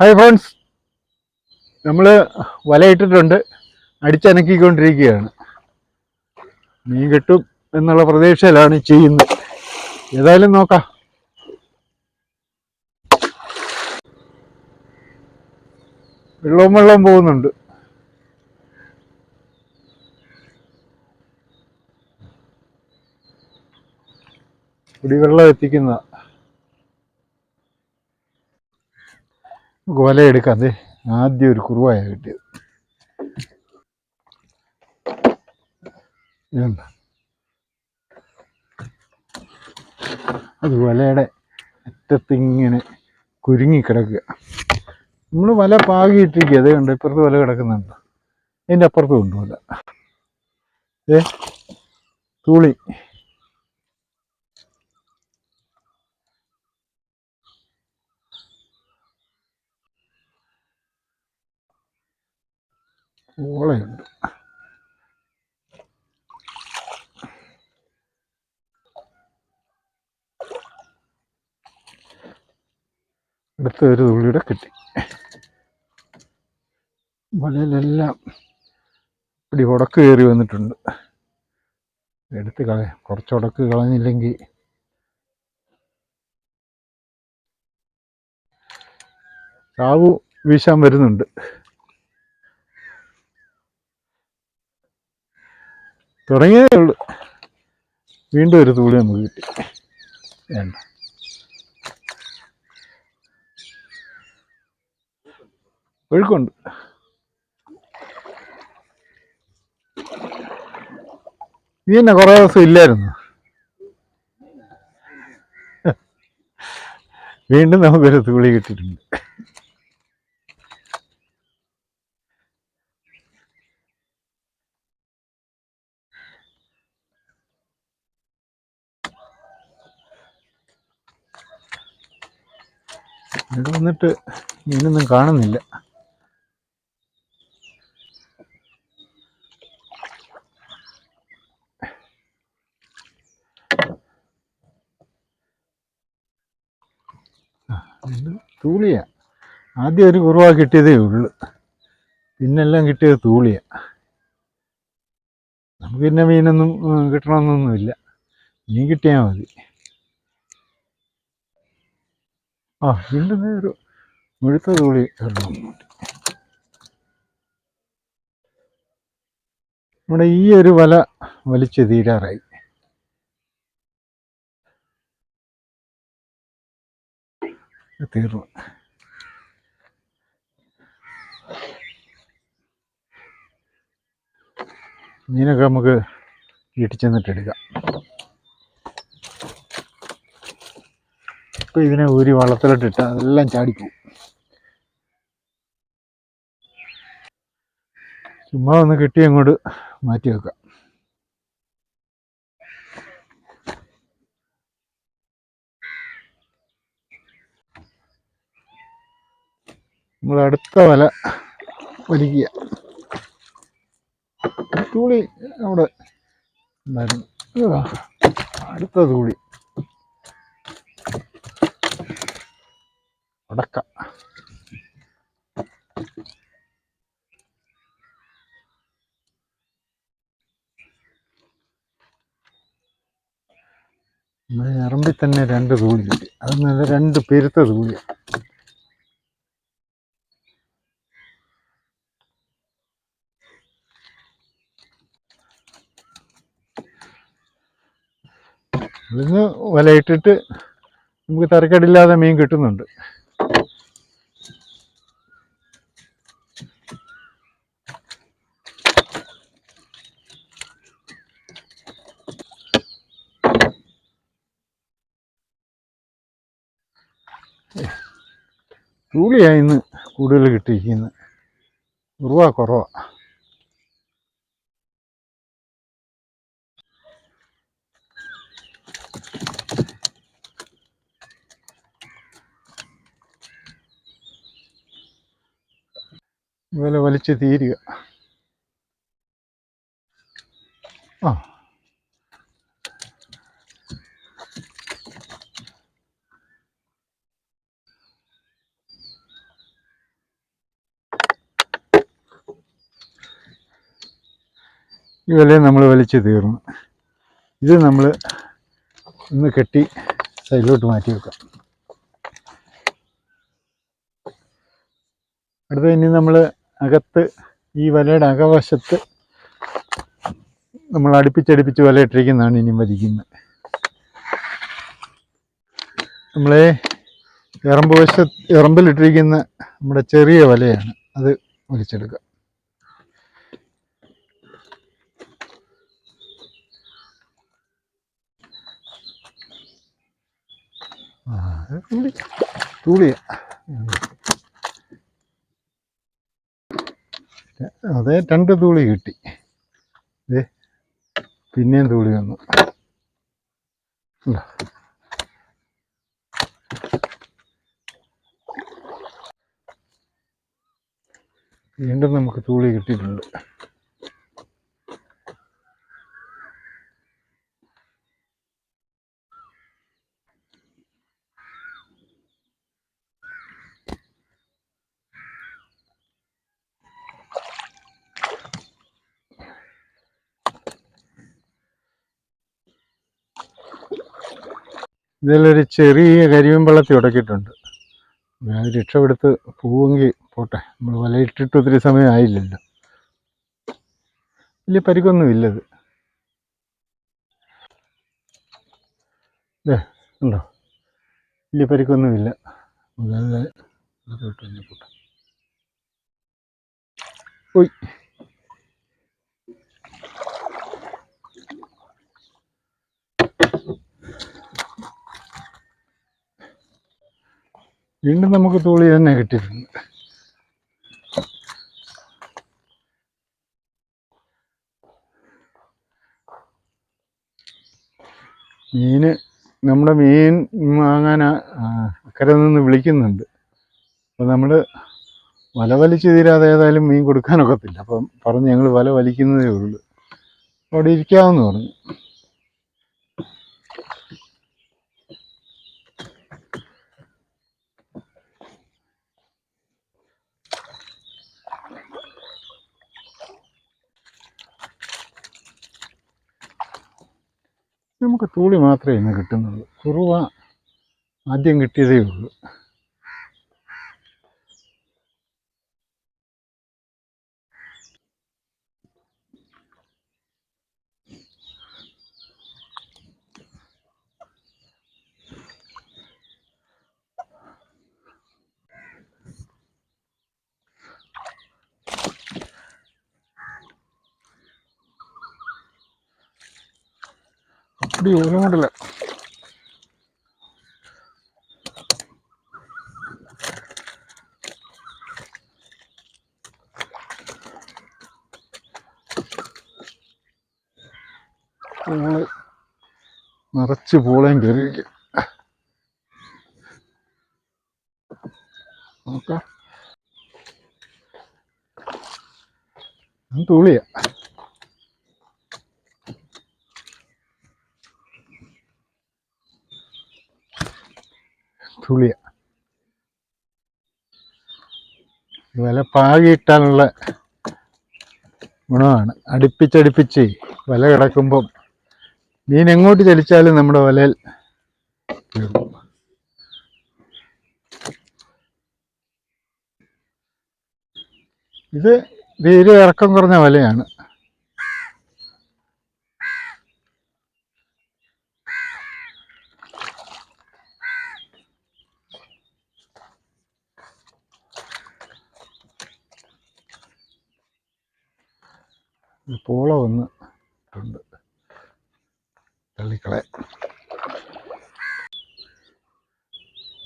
Hi friends നമ്മൾ വലയിട്ടിട്ടുണ്ട് അടിച്ചനക്കിക്കൊണ്ടിരിക്കുകയാണ്. മീൻ കിട്ടും എന്നുള്ള പ്രതീക്ഷയിലാണ് ചെയ്യുന്നത്. ഏതായാലും നോക്കാം. വെള്ളവും വെള്ളവും പോകുന്നുണ്ട്. കുടിവെള്ളം എത്തിക്കുന്ന നമുക്ക് അതെ ആദ്യം ഒരു കുറുവായ കിട്ടിയത്. അത് വലയുടെ അറ്റത്തിങ്ങനെ കുരുങ്ങി കിടക്കുക നമ്മൾ വല പാകിയിട്ടിരിക്കുക. അതേ ഉണ്ട് ഇപ്പുറത്ത് വല കിടക്കുന്നുണ്ട്. അതിന്റെ അപ്പുറത്തും ഉണ്ട് വല ഏ തൂളി. ഓളയുണ്ട് അടുത്ത ഒരു തുള്ളിയുടെ കിട്ടി. വലയിലെല്ലാം ഇടി ഉടക്ക് കയറി വന്നിട്ടുണ്ട്. എടുത്ത് കളയാം കുറച്ച് ഉടക്ക് കളഞ്ഞില്ലെങ്കിൽ ചാവു വീശാൻ വരുന്നുണ്ട്. തുടങ്ങിയതേ ഉള്ളൂ. വീണ്ടും ഒരു തൂളി നമുക്ക് കിട്ടി. വേണ്ട. ഒഴുക്കുണ്ട്. നീ തന്നെ കുറേ ദിവസം ഇല്ലായിരുന്നു? വീണ്ടും നമുക്കൊരു തൂളി കിട്ടിയിട്ടുണ്ട്. ഇവിടെ വന്നിട്ട് മീനൊന്നും കാണുന്നില്ല. തൂളിയ. ആദ്യം ഒരു കുറവ കിട്ടിയതേ ഉള്ളു. പിന്നെല്ലാം കിട്ടിയത് തൂളിയ. നമുക്ക് പിന്നെ മീനൊന്നും കിട്ടണമെന്നൊന്നുമില്ല. മീൻ കിട്ടിയാൽ മതി. ആ വീണ്ടും ഒരു മുഴുത്ത തോളി ഒരെണ്ണം നമ്മുടെ ഈ ഒരു വല വലിച്ചു തീരാറായി. തീർന്നു. മീനൊക്കെ നമുക്ക് വീട്ടിൽ ചെന്നിട്ട് എടുക്കാം. ഇപ്പൊ ഇതിനെ ഊരി വള്ളത്തിലോട്ടിട്ട് അതെല്ലാം ചാടിപ്പോവും. ചുമ്മാ ഒന്ന് കെട്ടി അങ്ങോട്ട് മാറ്റി വെക്കാം. നമ്മൾ അടുത്ത വല വലിക്കുക. തൂളി ഉണ്ടായിരുന്നു. അടുത്ത തൂളി. ഉടക്ക നമ്മുടെ ഞറമ്പിൽ തന്നെ രണ്ട് തൂളി കിട്ടി. അത് നല്ല രണ്ട് പെരുത്ത തൂളി ഇതിന് വലയിട്ടിട്ട് നമുക്ക് തരക്കേടില്ലാതെ മീൻ കിട്ടുന്നുണ്ട്. തൂളിയാണ് ഇന്ന് കൂടുതൽ കിട്ടിയിരിക്കുന്നത്. ഉറുവ കുറവ. വില വലിച്ച് തീരുക. ആ. ഈ നമ്മൾ വലിച്ചു തീർന്നു. ഇത് നമ്മൾ ഒന്ന് കെട്ടി സൈഡിലോട്ട് മാറ്റി വെക്കാം. അടുത്ത ഇനി നമ്മൾ അകത്ത് ഈ വലയുടെ അകവശത്ത് നമ്മൾ അടുപ്പിച്ചടുപ്പിച്ച് വല ഇട്ടിരിക്കുന്നതാണ് ഇനി വലിക്കുന്നത്. നമ്മളെ എറമ്പ് വശ എറമ്പിലിട്ടിരിക്കുന്ന നമ്മുടെ ചെറിയ വലയാണ് അത് വലിച്ചെടുക്കുക ആ, അത് തൂളി തൂളിയ അതേ രണ്ട് തൂളി കിട്ടി. ഏ പിന്നെയും തൂളി വന്നു. വീണ്ടും നമുക്ക് തൂളി കിട്ടിയിട്ടുണ്ട്. ഇതിലൊരു ചെറിയ കരിയും വെള്ളത്തിൽ ഉടക്കിയിട്ടുണ്ട്. ഞാൻ രക്ഷപ്പെടുത്ത് പോവെങ്കിൽ പോട്ടെ. നമ്മൾ വലയിട്ടിട്ട് ഒത്തിരി സമയം ആയില്ലല്ലോ. വലിയ പരിക്കൊന്നും ഇല്ലത് ദേ, ഉണ്ടോ വലിയ പരിക്കൊന്നും ഇല്ല. നല്ല ഇതൊക്കെ ഇട്ട് തന്നെ പോട്ടെ. ഓയ്. വീണ്ടും നമുക്ക് തൂളി തന്നെ കിട്ടിയിട്ടുണ്ട്. മീന് നമ്മുടെ മീൻ വാങ്ങാൻ അക്കരെ നിന്ന് വിളിക്കുന്നുണ്ട്. അപ്പം നമ്മൾ വല വലിച്ച് തീരാതെ ഏതായാലും മീൻ കൊടുക്കാനൊക്കത്തില്ല. അപ്പം പറഞ്ഞ് ഞങ്ങൾ വല വലിക്കുന്നതേ ഉള്ളൂ. അവിടെ ഇരിക്കാമെന്ന് പറഞ്ഞു. നമുക്ക് തൂളി മാത്രമേ ഇന്ന് കിട്ടുന്നുള്ളൂ. കുറുവ ആദ്യം കിട്ടിയതേ ഉള്ളൂ. ഒരു നിറച്ച് പോളയും കയറിയിരിക്കും നോക്കാം. തൂളിയാ തുളിയ വില പാകിയിട്ടാനുള്ള ഗുണമാണ്. അടുപ്പിച്ചടുപ്പിച്ച് വില കിടക്കുമ്പം മീൻ എങ്ങോട്ട് ചലിച്ചാലും നമ്മുടെ വലയിൽ. ഇത് തീരെ ഇറക്കം കുറഞ്ഞ വലയാണ് ഒരു പോള വന്ന് ഉണ്ട്. തള്ളിക്കളെ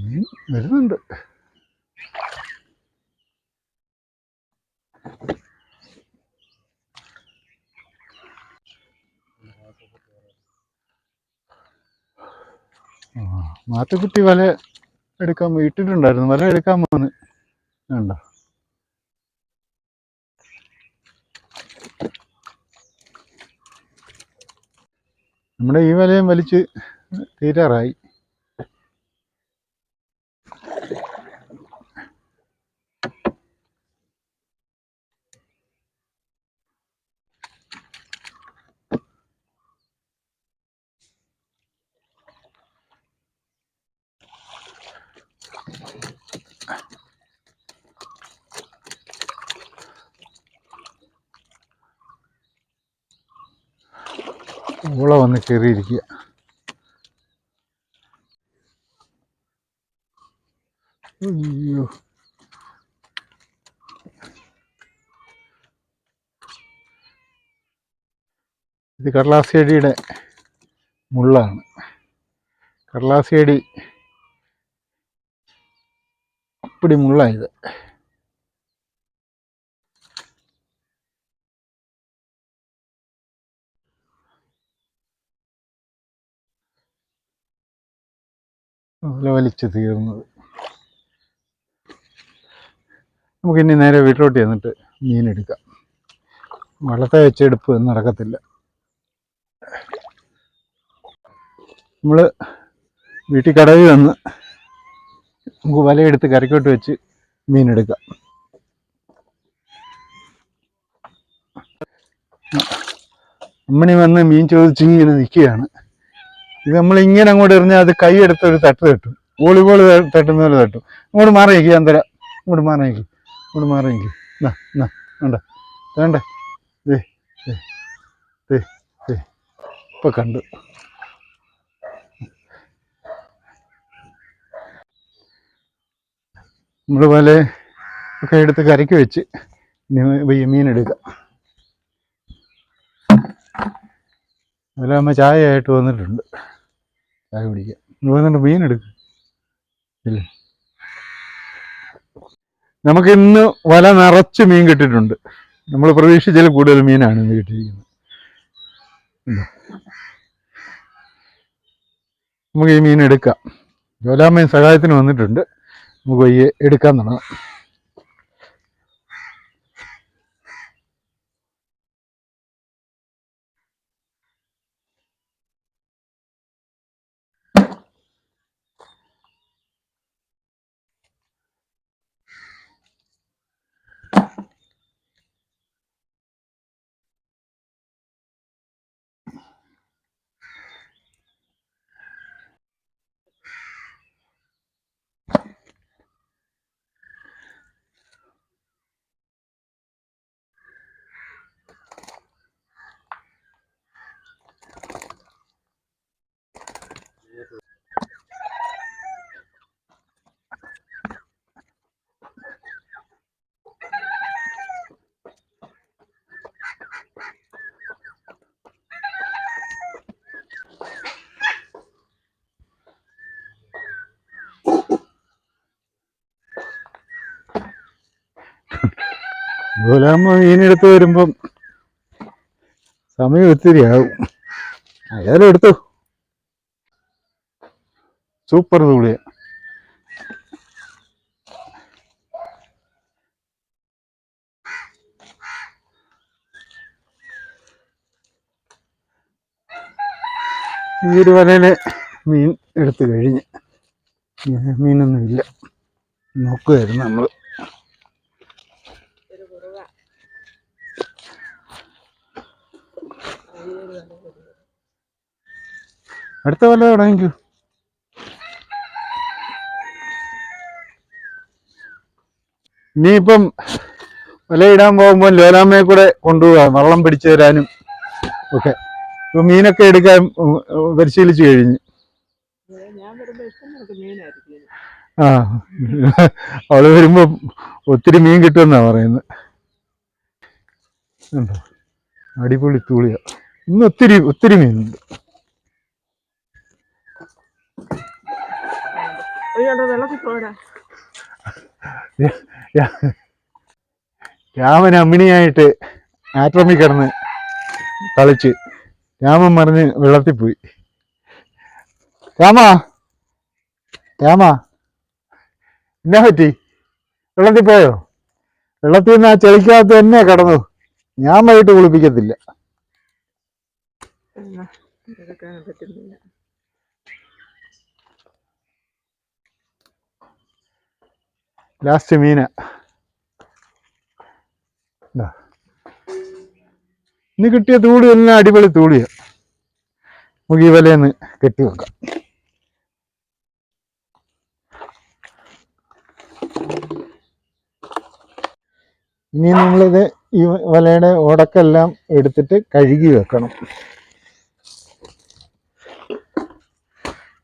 മീൻ വരുന്നുണ്ട്. മാറ്റക്കുട്ടി വല എടുക്കാൻ ഇട്ടിട്ടുണ്ടായിരുന്നു. വല എടുക്കാൻ വന്ന് വേണ്ട നമ്മുടെ ഈ വലയും വലിച്ച് തീരാറായി. ഊള വന്ന് കയറിയിരിക്കുക. അയ്യോ. ഇത് കടലാസിയടിയുടെ മുള്ളാണ്. കടലാസിയടി അപ്പടി മുള്ളായത് വലിച്ചു തീർന്നത്. നമുക്കിനി നേരെ വീട്ടിലോട്ട് ചെന്നിട്ട് മീനെടുക്കാം വള്ളത്തെ വെച്ചെടുപ്പ് നടക്കത്തില്ല. നമ്മൾ വീട്ടിൽ കടവിൽ വന്ന് നമുക്ക് വലയെടുത്ത് കരക്കോട്ട് വെച്ച് മീനെടുക്കാം അമ്മണി വന്ന് മീൻ ചോദിച്ചിങ്ങനെ നിൽക്കുകയാണ്. ഇത് നമ്മൾ ഇങ്ങനെ അങ്ങോട്ട് എറിഞ്ഞാൽ അത് കൈയെടുത്ത് ഒരു തട്ട് തട്ടും. വോളിബോൾ തട്ടുന്ന പോലെ തട്ടും. ഇങ്ങോട്ട് മാറി നിൽക്കുക ഞാൻ തരാം. ഇങ്ങോട്ട് മാറി ഇങ്ങോട്ട് മാറി എന്നാ എന്നാ വേണ്ട വേണ്ട. ദേ ദേ ദേ കണ്ടു. നമ്മൾ പോലെ ഒക്കെ എടുത്ത് കരയ്ക്ക് വെച്ച് ഇനി വയ്യ മീനെടുക്കാം അമ്മ ചായ ആയിട്ട് വന്നിട്ടുണ്ട്. ചായ കുടിക്കാം വന്നിട്ട് മീനെടുക്കും ഇല്ലേ. നമുക്ക് ഇന്ന് വല നിറച്ച് മീൻ കിട്ടിയിട്ടുണ്ട്. നമ്മൾ പ്രതീക്ഷിച്ചതിൽ കൂടുതൽ മീനാണ് ഇന്ന് കിട്ടിയിരിക്കുന്നത്. നമുക്ക് ഈ മീൻ എടുക്കാം. ജോലാമ്മയും സഹായത്തിന് വന്നിട്ടുണ്ട്. നമുക്ക് വയ്യ എടുക്കാൻ തുടങ്ങാം. ജോലാമ്മ മീനെടുത്ത് വരുമ്പം സമയം ഒത്തിരി ആവും. അയാലും എടുത്തു. സൂപ്പർ തൂളിയ ഈ ഒരു വലയിൽ മീൻ എടുത്തു കഴിഞ്ഞ്. മീനൊന്നുമില്ല. നോക്കുമായിരുന്നു നമ്മൾ അടുത്ത വല്ല തുടങ്ങിക്കൂ ഇനിയിപ്പം വലയിടാൻ പോകുമ്പോൾ ലോലാമ്മയെ കൂടെ കൊണ്ടുപോകാം വള്ളം പിടിച്ചു തരാനും ഒക്കെ. ഇപ്പൊ മീനൊക്കെ എടുക്കാൻ പരിശീലിച്ചു കഴിഞ്ഞു. ആ അവൾ വരുമ്പോ ഒത്തിരി മീൻ കിട്ടുമെന്നാ പറയുന്നത്? അടിപൊളി തൂളിയ. ഇന്ന് ഒത്തിരി ഒത്തിരി മീനുണ്ട് അയ്യോ വെള്ളത്തിൽ പോരാ രാമൻ അമ്മിണിയായിട്ട് ആറ്റോമിൽ കിടന്ന് തളിച്ച് രാമൻ മറിഞ്ഞ് വെള്ളത്തിൽ പോയി രാമാ രാമാ. എന്നാ പറ്റി? വെള്ളത്തിൽ പോയോ വെള്ളത്തിൽ നിന്ന് ആ ചെളിക്കകത്ത് തന്നെ കിടന്നു. ഞാൻ വൈകിട്ട് കുളിപ്പിക്കത്തില്ല. പറ്റുന്നില്ല. ലാസ്റ്റ് മീന. ഇന്ന് കിട്ടിയ തൂടി എല്ലാം അടിപൊളി തൂടിയ ഈ വലയെന്ന് കെട്ടി വെക്കാം. ഇനി നമ്മളിത് ഈ വലയുടെ ഉടക്കെല്ലാം എടുത്തിട്ട് കഴുകി വെക്കണം.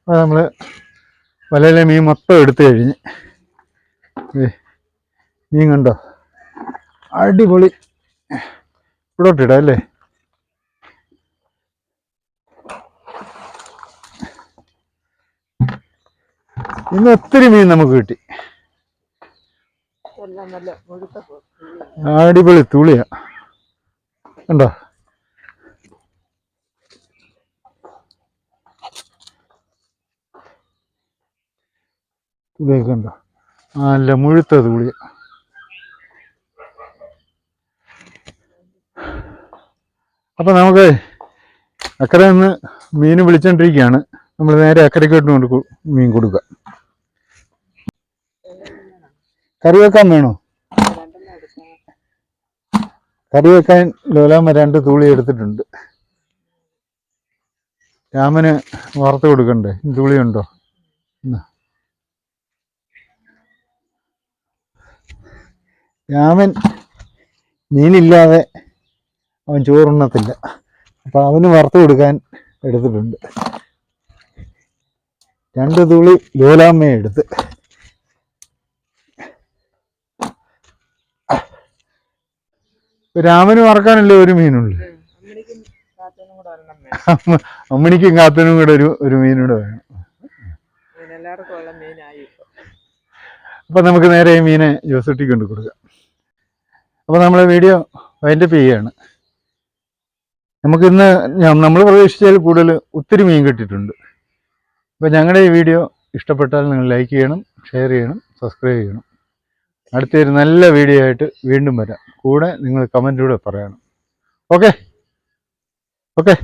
അപ്പോൾ നമ്മൾ വലയിലെ മീൻ മൊത്തം എടുത്തു കഴിഞ്ഞ് മീൻ കണ്ടോ? അടിപൊളി. ഇവിടോട്ടിടാം അല്ലേ? ഇന്ന് ഒത്തിരി മീൻ നമുക്ക് കിട്ടി. അടിപൊളി തുളിയാ. കണ്ടോ? തുളിയൊക്കെ ഉണ്ടോ നല്ല മുഴുത്ത കൂടി അപ്പൊ നമുക്ക് അക്കരെ നിന്ന് മീൻ വിളിച്ചോണ്ടിരിക്കുകയാണ്. നമ്മൾ നേരെ അക്കരയ്ക്കോട്ട് കൊണ്ട് മീൻ കൊടുക്കുക. കറി വെക്കാൻ വേണോ? കറി വെക്കാൻ ലോലാമ്മ രണ്ട് തൂളി എടുത്തിട്ടുണ്ട്. രാമന് വറുത്ത് കൊടുക്കണ്ടേ? തൂളിയുണ്ടോ? എന്നാ. രാമൻ മീനില്ലാതെ അവൻ ചോറുണ്ണത്തില്ല. അപ്പോൾ അവന് വറുത്ത് കൊടുക്കാൻ എടുത്തിട്ടുണ്ട്. രണ്ട് തുള്ളി ലോലാമ്മയെ എടുത്ത്. രാമന് വറക്കാനല്ലേ ഒരു മീനുള്ളു? അമ്മണിക്കും കാത്തനും കൂടെ ഒരു ഒരു മീനൂടെ വേണം. അപ്പൊ നമുക്ക് നേരെ ഈ മീനെ ജോസൂട്ടി കൊണ്ട് കൊടുക്കാം. അപ്പൊ നമ്മൾ വീഡിയോ വൈൻഡപ്പ് ചെയ്യുകയാണ് നമുക്കിന്ന് നമ്മൾ പ്രതീക്ഷിച്ചതിൽ കൂടുതൽ ഒത്തിരി മീൻ കിട്ടിയിട്ടുണ്ട്. അപ്പോൾ ഞങ്ങളുടെ ഈ വീഡിയോ ഇഷ്ടപ്പെട്ടാൽ നിങ്ങൾ ലൈക്ക് ചെയ്യണം ഷെയർ ചെയ്യണം സബ്സ്ക്രൈബ് ചെയ്യണം. അടുത്തൊരു നല്ല വീഡിയോ ആയിട്ട് വീണ്ടും വരാം. കൂടെ നിങ്ങൾ കമന്റിലൂടെ പറയണം. Okay okay